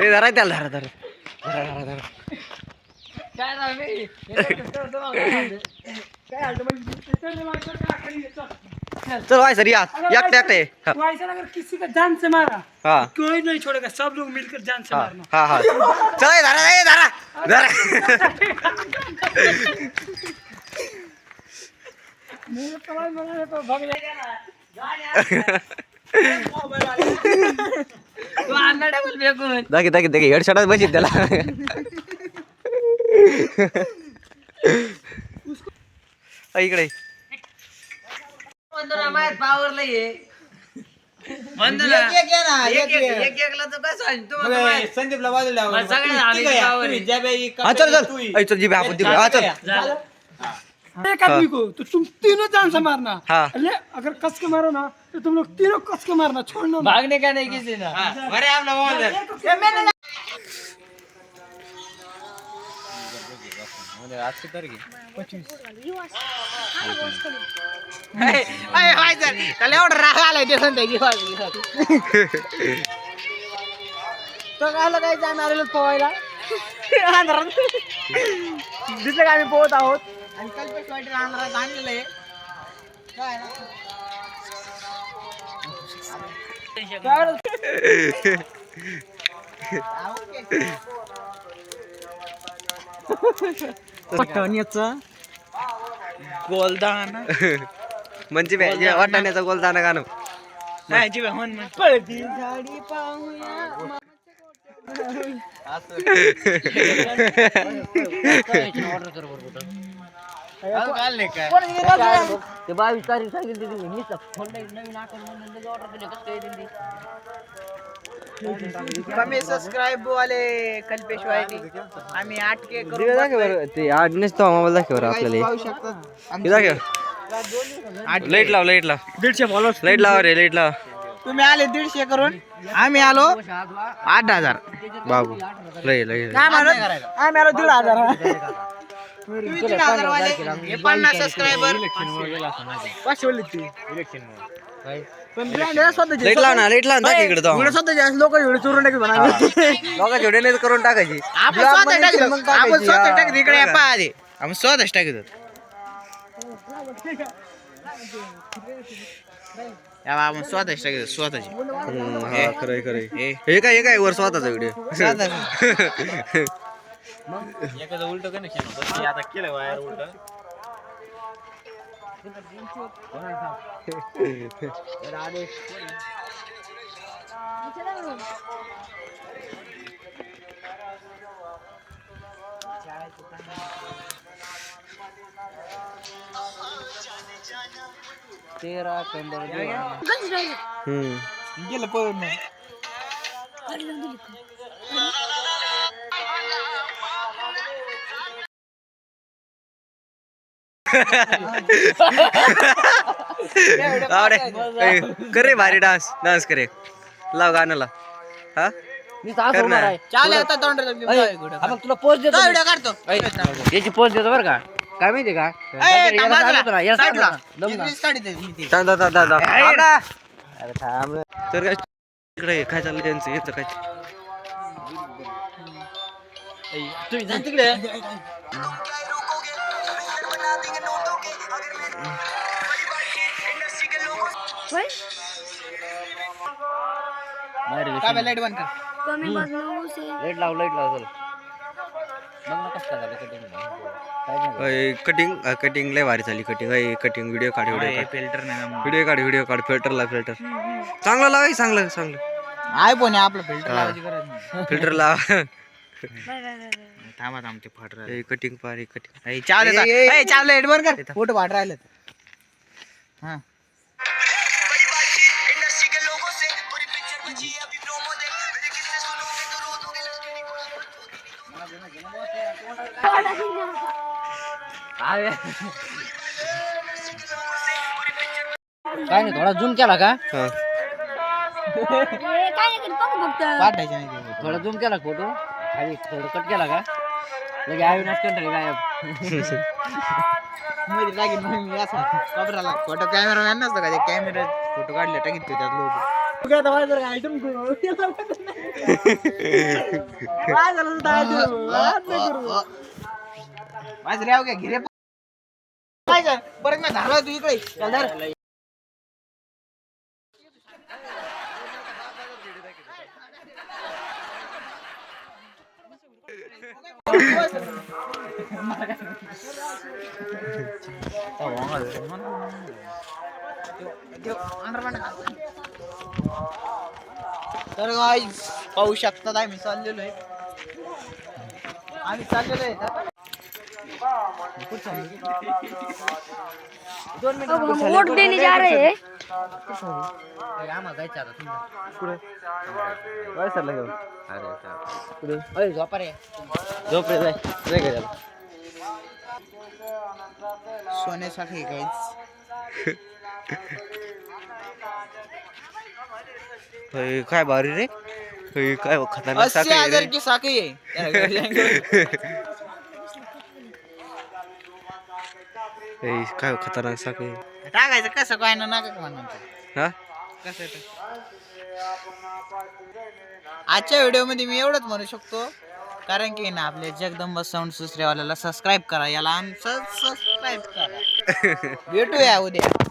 ए धरा त्याला धरा धरा. धरा धरा धरा. म्हणजे? चल. वाय सर या. एकटे एकटे हा. अगर किसी का जान से मारा. हा. कोई नहीं छोड़ेगा सब लोग मिलकर जान से हा. मारना. हा हा. चल धरा धरा. धरा मेरे कमाई बनाने तो भग जाएगा ना तू आणला डबल फेकून दाखी दाखी दाखी. हेडशॉटात बसीत त्याला. इकडे. संदीपला बाजूला चल चल. जी आपण हा. एक आदमी को तो तुम तीनों जान से मारना हाँ। ले अगर कस के मारो ना तो तुम लोग तीनों कस के मारना छोड़ना। भागने का नहीं किसी ना? हा, राग आलाय ते सांगताय की काय? जाणार पोहायला. दिसलं का आम्ही पोहत आहोत? आणि कल्पेश आणलेलं आहे. काय? पटवण्याचं गोलदान. म्हणजे वाटाण्याचा गोल दाना गाणं म्हण. पळती. झाडी पाहूया ते बावीस तारीख सांगितली तुम्ही मी फोन नवीन अकाउंट म्हणून ऑर्डर दिले कसं काय दिली? कमी सबस्क्राईब वाले कल्पेश वाईटी आम्ही आठ के ते आठ नसतो मोबाईल दाखव आपल्याला पाहू लाइट लाव लाइट लाव. दीडशे फॉलोअर्स लाइट लाव रे लाइट लाव. तुम्ही आले दीडशे करून आम्ही आलो आठ हजार. बाबू लय लय काय म्हणत आम्ही आलो दीड हजार. तुम्ही दीड हजार वाले. हे पन्नास सबस्क्रायबर पाचशे वाले. ते. पण brand आहे ना स्वतःचे. लाइट लाव ना लाइट लाव ना दाखव इकडे तो व्हिडिओ स्वतःचे असं लोक व्हिडिओ चोरून म्हणा. लोकांची नाही करून टाकायची. आपण स्वतः टाकतो आपण स्वतः. टाकतो इकडे? पहा आधी. आपण स्वतःच टाकतो या बा, आपण स्वतःच टाकतो स्वतःची. हा हे. काय हे काय वर स्वतःचा व्हिडिओ एखादं उलटं कनेक्शन होतं. आता केलं वायर उलटं. तेरा कंबर हम्म. गेलं पळून आवडे. करे भारी डान्स डान्स करे लाव गाणं लाव हा? मी तर असं कर होणार ना आहे चालेल आता तोंड हा, मग तुला पोस्ट देतो मी. व्हिडिओ काढतो. याची पोस्ट देतो बरं का? काय माहिती का? ए, याला थांबा सांगतो ना, याला साईडला. सांगतो ना. दम ना. रील्स काढते मी ती. थांब थांब थांब थांब. थांब ना. अरे थांब. तर काय इकडे काय चाललं त्यांचं येतं काय? तुम्ही जा. तिकडे. काय बे, लाइट बंद कर. कमी बदलू से लाइट लाव लाइट लाव चल. बघ ना कसं काय झालं कटिंग काय नाही कटिंग कटिंग लय भारी झाली कटिंग अय कटिंग व्हिडिओ काढ व्हिडिओ काढ. फिल्टर नाही व्हिडिओ काढ व्हिडिओ काढ फिल्टर लाव फिल्टर चांगलं लाव हे, चांगलं चांगलं. आयफोन आहे आपलं फिल्टर. लावायची गरज नाही. फिल्टर लाव. बाय बाय बाय थांबा थांब ते फाट राहिलं. कटिंग पारी कटिंग ए, हेड बंद कर. फोटो फाट राहिले. हा काय नाही थोडा झूम केला का? हा. पाठायचे नाही थोडा झूम केला फोटो खाली थोडं कट केला का? लगे अविनाश कंटाळी गायब? मध्ये टाकीन मी असा कपड्याला फोटो कॅमेरा नसतं का? ते कॅमेरा फोटो काढले टाकीत त्यात लोक. आयटम काय झालं तुझं item? माझं रे काय घिरे काय कर बरं मी झाला तू इकडे चल धर. तर guys, पाहू शकतात आम्ही चाललेलो आहे. आम्ही चाललेलो आहे. दोन मिनिट अब हम वोट देने जा रहे हैं. अरे झोपा रे. झोप रे जाय. सोन्यासाठी काहीच काय भारी रे? काय खतरनाक साखळी. की साखळी? आहे काय खतरनाक साखळी. टाकायचं कसं काय ना नका म्हणून? हा? कसं आजच्या व्हिडिओमध्ये मी एवढंच म्हणू शकतो कारण की ना आपल्या जगदंबा साऊंड सुसरेवाल्याला सबस्क्राईब करा याला आमचं सबस्क्राईब करा. भेटूया उद्या.